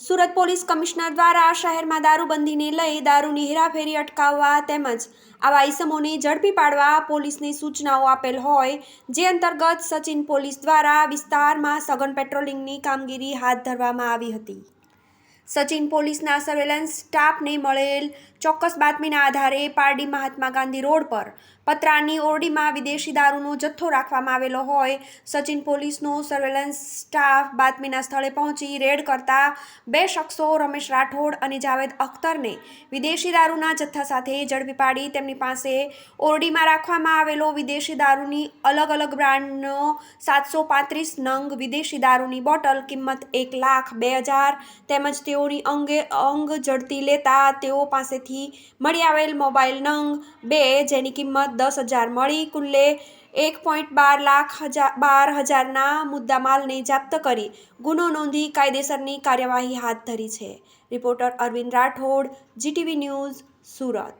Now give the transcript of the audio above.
Surat police commissioner દ્વારા શહેરમાં દારૂબંધીને લઈ દારૂની હેરાફેરી અટકાવવા તેમજ આવા ઇસમોને ઝડપી પાડવા પોલીસને સૂચનાઓ આપેલ હોય, જે અંતર્ગત સચિન પોલીસ દ્વારા વિસ્તારમાં સઘન પેટ્રોલિંગની કામગીરી હાથ ધરવામાં આવી હતી. સચિન પોલીસના સર્વેલન્સ સ્ટાફને મળેલ ચોક્કસ બાતમીના આધારે પારડી મહાત્મા ગાંધી રોડ પર પતરાની ઓરડીમાં વિદેશી દારૂનો જથ્થો રાખવામાં આવેલો હોય. સચિન પોલીસનો સર્વેલન્સ સ્ટાફ બાતમીના સ્થળે પહોંચી રેડ કરતા બે શખ્સો રમેશ રાઠોડ અને જાવેદ અખ્તરને વિદેશી દારૂના જથ્થા સાથે ઝડપી પાડી તેમની પાસે ઓરડીમાં રાખવામાં આવેલો વિદેશી દારૂની અલગ અલગ બ્રાન્ડનો સાતસો પાંત્રીસ નંગ વિદેશી દારૂની બોટલ કિંમત એક લાખ બે હજાર તેમજ તેઓની અંગે અંગ ઝડપી લેતા તેઓ પાસેથી મળી આવેલ મોબાઈલ નંગ બે જેની કિંમત દસ હજાર મળી, કુલ્લે એક પોઈન્ટ બાર લાખ હજાર બાર હજારના મુદ્દામાલને જપ્ત કરી ગુનો નોંધી કાયદેસરની કાર્યવાહી હાથ ધરી છે. Reporter Arvind Rathod, GTV news, Surat.